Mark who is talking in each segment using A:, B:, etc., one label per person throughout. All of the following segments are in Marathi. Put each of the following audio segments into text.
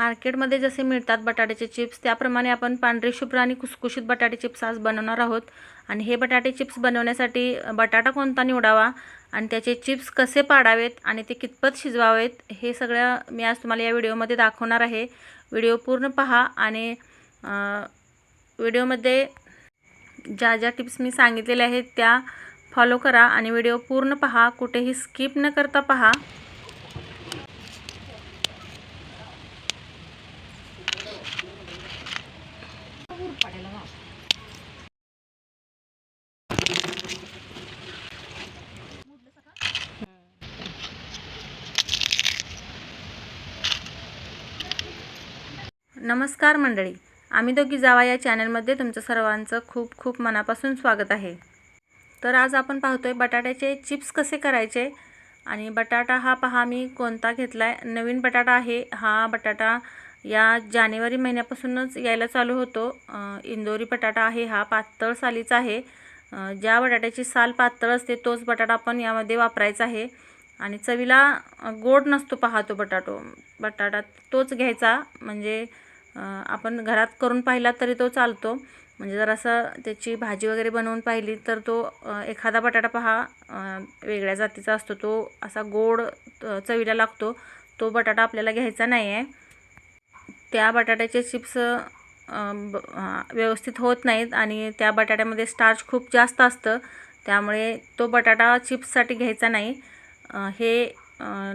A: मार्केटमध्ये जसे मिळतात बटाट्याचे चिप्स त्याप्रमाणे आपण पांढरे शुभ्र आणि कुसकुशीत बटाटे चिप्स आज बनवणार आहोत. आणि हे बटाटे चिप्स बनवण्यासाठी बटाटा कोणता निवडावा आणि त्याचे चिप्स कसे पाडावेत आणि ते कितपत शिजवावेत हे सगळं मी आज तुम्हाला या व्हिडिओमध्ये दाखवणार आहे. व्हिडिओ पूर्ण पहा आणि व्हिडिओमध्ये ज्या ज्या टिप्स मी सांगितलेल्या आहेत त्या फॉलो करा आणि व्हिडिओ पूर्ण पहा. कुठेही स्किप न करता पहा. नमस्कार मंडळी. आम्ही दोघी जावा या चॅनलमध्ये तुमचं सर्वांचं खूप खूप मनापासून स्वागत आहे. तर आज आपण पाहतो आहे बटाट्याचे चिप्स कसे करायचे आणि बटाटा हा पहा मी कोणता घेतला आहे नवीन बटाटा आहे. हा बटाटा या जानेवारी महिन्यापासूनच यायला चालू होतो. इंदोरी बटाटा आहे. हा पातळ सालीचा आहे. ज्या बटाट्याची साल पातळ असते तोच बटाटा आपण यामध्ये वापरायचा आहे. आणि चवीला गोड नसतो पाहतो तो बटाटो. बटाटा तोच घ्यायचा. म्हणजे आपण घरात करून पाहिला तरी तो चालतो. म्हणजे जर असं त्याची भाजी वगैरे बनवून पाहिली तर तो एखादा बटाटा पहा वेगळ्या जातीचा असतो. तो असा गोड चवीला लागतो. तो बटाटा आपल्याला घ्यायचा नाही आहे त्या बटाट्याचे चिप्स ब- व्यवस्थित होत नाहीत आणि त्या बटाट्यामध्ये स्टार्च खूप जास्त असतं. त्यामुळे तो बटाटा चिप्ससाठी घ्यायचा नाही. हे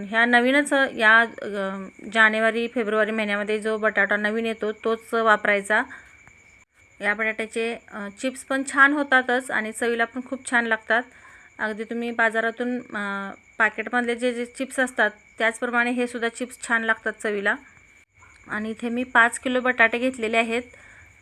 A: ह्या नवीनच या जानेवारी फेब्रुवारी महिन्यामध्ये जो बटाटा नवीन येतो तोच वापरायचा. या बटाट्याचे चिप्स पण छान होतातच आणि चवीला पण खूप छान लागतात. अगदी तुम्ही बाजारातून पाकेटमधले जे जे चिप्स असतात त्याचप्रमाणे हे सुद्धा चिप्स छान लागतात चवीला. आणि इथे मी पाच किलो बटाटे घेतलेले आहेत.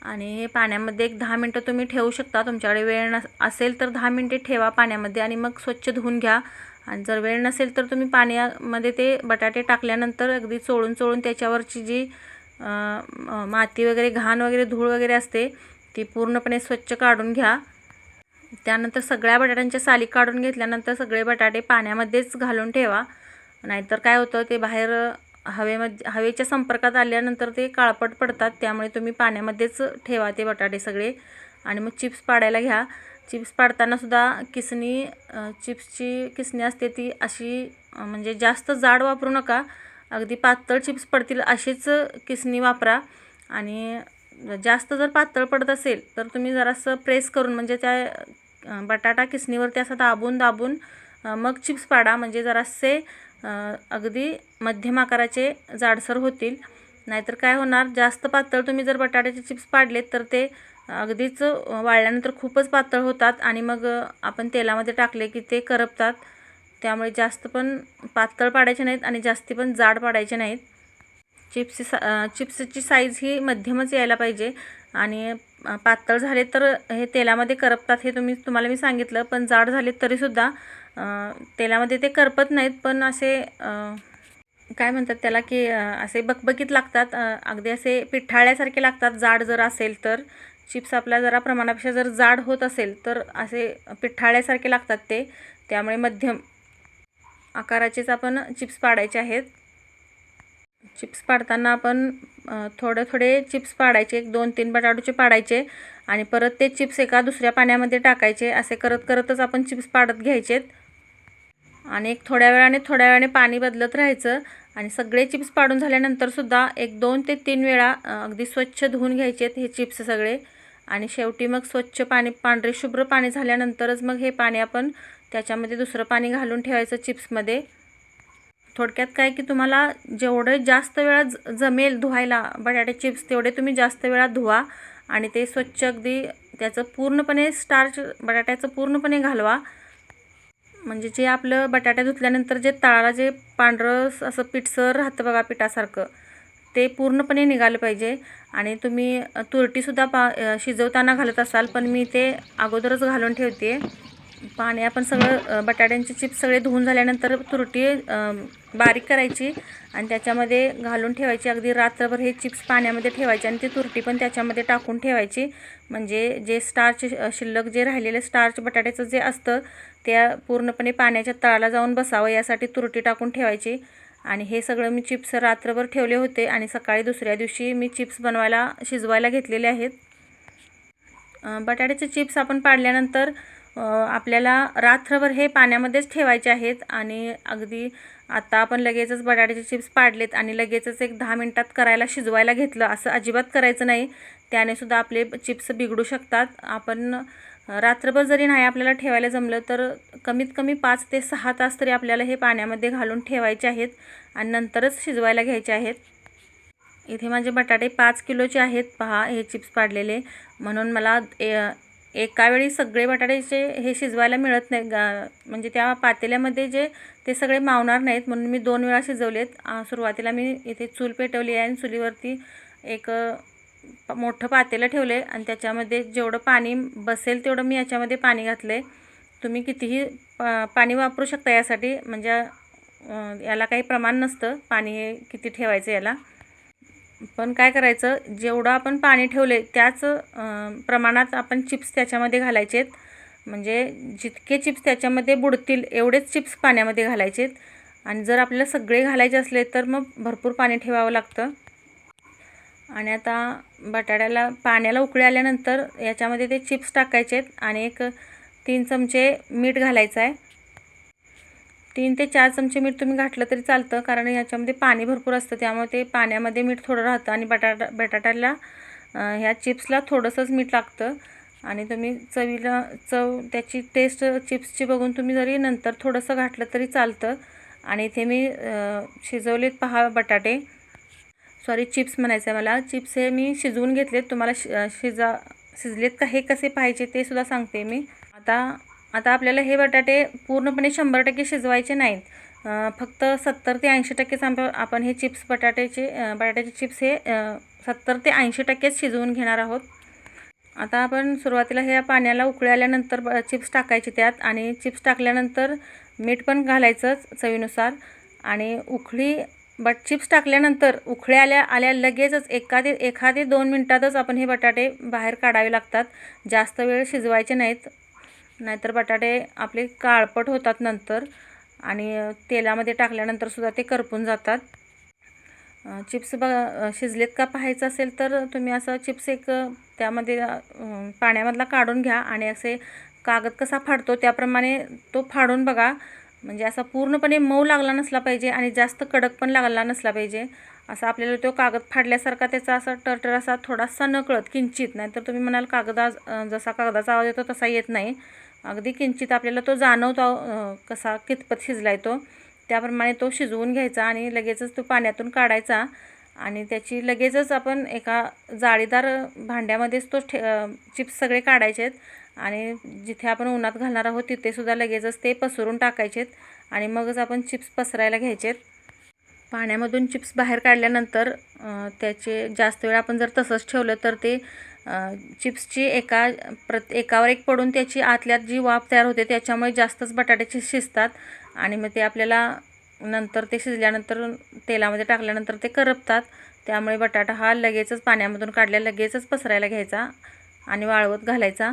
A: आणि हे पाण्यामध्ये एक दहा मिनटं तुम्ही ठेवू शकता. तुमच्याकडे वेळ नस असेल तर दहा मिनटे ठेवा पाण्यामध्ये आणि मग स्वच्छ धुवून घ्या. आणि जर वेळ नसेल तर तुम्ही पाण्यामध्ये ते बटाटे टाकल्यानंतर अगदी चोळून चोळून त्याच्यावरची जी माती वगैरे घाण वगैरे धूळ वगैरे असते ती पूर्णपणे स्वच्छ काढून घ्या. त्यानंतर सगळ्या बटाट्यांच्या साली काढून घेतल्यानंतर सगळे बटाटे पाण्यामध्येच घालून ठेवा. नाहीतर काय होतं ते बाहेर हवेमध्ये हवेच्या संपर्कात आल्यानंतर ते काळपट पडतात त्यामुळे तुम्ही पाण्यामध्येच ठेवा ते बटाटे सगळे. आणि मग चिप्स पाडायला घ्या. चिप्स पाडताना सुद्धा किसणी चिप्सची किसणी असते ती अशी म्हणजे जास्त जाड वापरू नका. अगदी पातळ चिप्स पडतील अशीच किसणी वापरा. आणि जास्त जर पातळ पडत असेल तर तुम्ही जरासं प्रेस करून म्हणजे त्या बटाटा किसणीवरती असं दाबून दाबून मग चिप्स पाडा. म्हणजे जरासे अगदी मध्यम आकाराचे जाडसर होतील. नाहीतर काय होणार जास्त पातळ तुम्ही जर बटाट्याचे चिप्स पाडले तर ते अगदीच वाळल्यानंतर खूपच पातळ होतात आणि मग आपण तेलामध्ये टाकले की ते करपतात. त्यामुळे जास्त पण पातळ पाडायचे नाहीत आणि जास्ती पण जाड पाडायचे नाहीत. चिप्स सा चिप्सची साईज ही मध्यमच यायला पाहिजे आणि पातळ झाले तर हे तेलामध्ये करपतात हे तुम्ही तुम्हाला मी सांगितलं पण जाड झाले तरीसुद्धा तेलामध्ये ते करपत नाहीत. पण असे काय म्हणतात त्याला की असे बकबकीत लागतात अगदी असे पिठाळ्यासारखे लागतात जाड जर असेल तर. चिप्स आपल्या जरा प्रमाणापेक्षा जर जाड होत असेल तर असे पिठाळ्यासारखे लागतात ते. त्यामुळे मध्यम आकाराचेच आपण चिप्स पाडायचे आहेत. चिप्स पाडताना आपण थोडे थोडे चिप्स पाडायचे एक दोन तीन बटाटूचे पाडायचे आणि परत ते चिप्स एका दुसऱ्या पाण्यामध्ये टाकायचे. असे करत करतच आपण चिप्स पाडत घ्यायचेत. आणि एक थोड्या वेळाने थोड्या वेळाने पाणी बदलत राहायचं आणि सगळे चिप्स पाडून झाल्यानंतरसुद्धा एक दोन ते तीन वेळा अगदी स्वच्छ धुवून घ्यायचेत हे चिप्स सगळे. आणि शेवटी मग स्वच्छ पाणी पांढरे शुभ्र पाणी झाल्यानंतरच मग हे पाणी आपण त्याच्यामध्ये दुसरं पाणी घालून ठेवायचं चिप्समध्ये. थोडक्यात काय की तुम्हाला जेवढं जास्त वेळा ज जमेल धुवायला बटाटे चिप्स तेवढे तुम्ही जास्त वेळा धुवा आणि ते स्वच्छ अगदी त्याचं पूर्णपणे स्टार्च बटाट्याचं पूर्णपणे घालवा. म्हणजे जे आपलं बटाटा धुतल्यानंतर जे तळाला जे पांढरं असं पिठसर राहतं बघा पिठासारखं ते पूर्णपणे निघालं पाहिजे. आणि तुम्ही तुरटीसुद्धा पा शिजवताना घालत असाल पण मी ते अगोदरच घालून ठेवते. पाणी आपण सगळं बटाट्यांचे चिप्स सगळे धुवून झाल्यानंतर तुरटी बारीक करायची आणि त्याच्यामध्ये घालून ठेवायची. अगदी रात्रभर हे चिप्स पाण्यामध्ये ठेवायचे आणि ती तुरटी पण त्याच्यामध्ये टाकून ठेवायची. म्हणजे जे स्टार्च शिल्लक जे राहिलेलं स्टार्च बटाट्याचं जे असतं त्या पूर्णपणे पाण्याच्या तळाला जाऊन बसावं यासाठी तुरटी टाकून ठेवायची. आणि हे सगळं मी चिप्स रात्रभर ठेवले होते आणि सकाळी दुसऱ्या दिवशी मी चिप्स बनवायला शिजवायला घेतलेले आहेत. बटाट्याचे चिप्स आपण पाडल्यानंतर आपल्याला रात्रभर हे पाण्यामध्येच ठेवायचे आहेत आणि अगदी आता आपण लगेचच बटाट्याचे चिप्स पाडलेत आणि लगेचच एक दहा मिनटात करायला शिजवायला घेतलं असं अजिबात करायचं नाही. त्याने सुद्धा आपले चिप्स बिघडू शकतात. आपण रात्रभर जरी नाही आपल्याला ठेवायला जमलं तर कमीत कमी पाच ते सहा तास तरी आपल्याला हे पाण्यामध्ये घालून ठेवायचे आहेत आणि नंतरच शिजवायला घ्यायचे आहेत. इथे माझे बटाटे पाच किलोचे आहेत. पहा हे चिप्स पाडलेले. म्हणून मला ए- एकावेळी सगळे बटाट्याचे हे शिजवायला मिळत नाही गा म्हणजे त्या पातेल्यामध्ये जे ते सगळे मावणार नाहीत म्हणून मी दोन वेळा शिजवलेत. आहेत सुरुवातीला मी इथे चूल पेटवली आहे आणि चुलीवरती एक मोठं पातेलं ठेवले आणि त्याच्यामध्ये जेवढं पाणी बसेल तेवढं मी याच्यामध्ये पाणी घातले तुम्ही कितीही पा पाणी वापरू शकता यासाठी. म्हणजे याला काही प्रमाण नसतं पाणी हे किती ठेवायचं याला. पण काय करायचं जेवढं आपण पाणी ठेवले त्याच प्रमाणात आपण चिप्स त्याच्यामध्ये घालायचे आहेत म्हणजे जितके चिप्स त्याच्यामध्ये बुडतील एवढेच चिप्स पाण्यामध्ये घालायचे आहेत आणि जर आपल्याला सगळे घालायचे असले तर मग भरपूर पाणी ठेवावं लागतं. आणि आता बटाट्याला पाण्याला उकळी आल्यानंतर याच्यामध्ये ते चिप्स टाकायचे आहेत आणि एक तीन चमचे मीठ घालायचं आहे. तीन ते चार चमचे मीठ तुम्ही घातलं तरी चालतं कारण याच्यामध्ये पाणी भरपूर असतं त्यामुळे ते पाण्यामध्ये मीठ थोडं राहतं आणि बटाटा बटाट्याला ह्या चिप्सला थोडंसंच मीठ लागतं. आणि तुम्ही चवीला चव त्याची टेस्ट चिप्सची बघून तुम्ही जरी नंतर थोडंसं घातलं तरी चालतं. आणि इथे मी शिजवलेत पहा बटाटे. सॉरी चिप्स म्हणायचं आहे मला. चिप्स हे मी शिजवून घेतलेत. तुम्हाला शि शिजा शिजलेत का? हे कसे पाहिजे ते सुद्धा सांगते मी. आता आता आपल्याला हे बटाटे पूर्णपणे शंभर टक्के शिजवायचे नाहीत. फक्त सत्तर ते ऐंशी टक्केच आपण हे चिप्स बटाट्याचे बटाट्याचे चिप्स हे सत्तर ते ऐंशी टक्केच शिजवून घेणार आहोत. आता आपण सुरुवातीला ह्या पाण्याला उकळल्यानंतर ब चिप्स टाकायचे त्यात आणि चिप्स टाकल्यानंतर मीठ पण घालायचंच चवीनुसार. आणि उकळी बट चिप्स टाकल्यानंतर उकळी आल्या आल्या लगेचच एखादे एखादे दोन मिनटातच आपण हे बटाटे बाहेर काढावे लागतात. जास्त वेळ शिजवायचे नाहीत. नाहीतर बटाटे आपले काळपट होतात नंतर आणि तेलामध्ये टाकल्यानंतर सुद्धा ते करपून जातात. चिप्स बघा शिजलेत का पाहायचं असेल तर तुम्ही असं चिप्स एक त्यामध्ये पाण्यामधला काढून घ्या आणि असे कागद कसा फाडतो त्याप्रमाणे तो फाडून बघा. म्हणजे असा पूर्णपणे मऊ लागला नसला पाहिजे आणि जास्त कडक पण लागला नसला पाहिजे. असा आपल्याला तो कागद फाडल्यासारखा त्याचा असा टरटर असा थोडासा नकळत किंचित. नाही तर तुम्ही म्हणाल कागदा जसा कागदाचा आवाज येतो तसा येत नाही. अगदी किंचित आपल्याला तो जाणवतो कसा कितपत शिजलाय तो. त्याप्रमाणे तो शिजवून घ्यायचा आणि लगेचच तो पाण्यातून काढायचा. आणि त्याची लगेचच आपण एका जाळीदार भांड्यामध्येच तो ठे चिप्स सगळे काढायचे आहेत आणि जिथे आपण उन्हात घालणार आहोत तिथेसुद्धा लगेचच ते पसरून टाकायचे आहेत आणि मगच आपण चिप्स पसरायला घ्यायचे आहेत पाण्यामधून चिप्स बाहेर काढल्यानंतर त्याचे जास्त वेळ आपण जर तसंच ठेवलं तर ते चिप्सची एका प्रत एकावर एक पडून त्याची आतल्यात जी वाफ तयार होते त्याच्यामुळे जास्तच बटाट्याचे शिजतात. आणि मग ते आपल्याला नंतर ते शिजल्यानंतर तेलामध्ये टाकल्यानंतर ते करपतात. त्यामुळे बटाटा हा लगेचच पाण्यामधून काढल्या लगेचच पसरायला घ्यायचा आणि वाळवत घालायचा.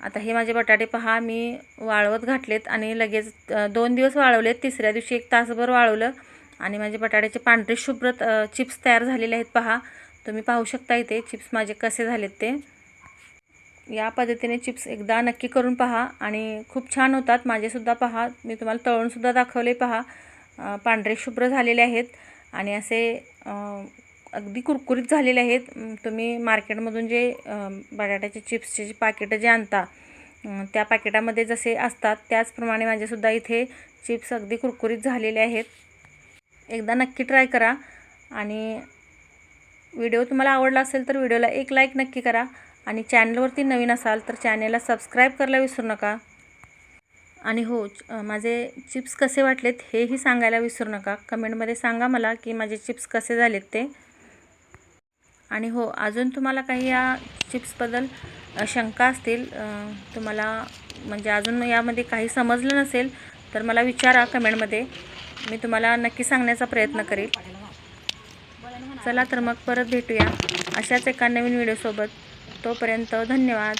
A: आता हे माझे बटाटे पहा मी वाळवत घातलेत आणि लगेच दोन दिवस वाळवलेत. तिसऱ्या दिवशी एक तासभर वाळवलं आणि माझे बटाट्याचे पांढरे शुभ्र चिप्स तयार झालेले आहेत पहा. तुम्ही पाहू शकता इथे चिप्स माझे कसे झालेत ते. या पद्धतीने चिप्स एकदा नक्की करून पहा आणि खूप छान होतात. माझेसुद्धा पहा मी तुम्हाला तळूनसुद्धा दाखवले पहा. पांढरे शुभ्र झालेले आहेत आणि असे अगदी कुरकुरीत झालेले आहेत. तुम्ही मार्केटमधून जे बटाट्याचे चिप्सचे जे पाकिटं जे आणता त्या पाकिटामध्ये जसे असतात त्याचप्रमाणे माझेसुद्धा इथे चिप्स अगदी कुरकुरीत झालेले आहेत. एकदा नक्की ट्राय करा आणि व्हिडिओ तुम्हाला आवडला असेल तर व्हिडिओला एक लाईक नक्की करा आणि चॅनलवरती नवीन असाल तर चॅनेलला सबस्क्राईब करायला विसरू नका. आणि हो च- माझे चिप्स कसे वाटलेत हेही सांगायला विसरू नका. कमेंटमध्ये सांगा मला की माझे चिप्स कसे झालेत ते. आणि हो अजून तुम्हाला काही या चिप्सबद्दल शंका असतील तुम्हाला म्हणजे अजून यामध्ये काही समजलं नसेल तर मला विचारा कमेंटमध्ये. मी तुम्हाला नक्की सांगण्याचा प्रयत्न करेल. चला तर मग परत भेटूया अशाच एका नवीन व्हिडिओसोबत. तोपर्यंत धन्यवाद.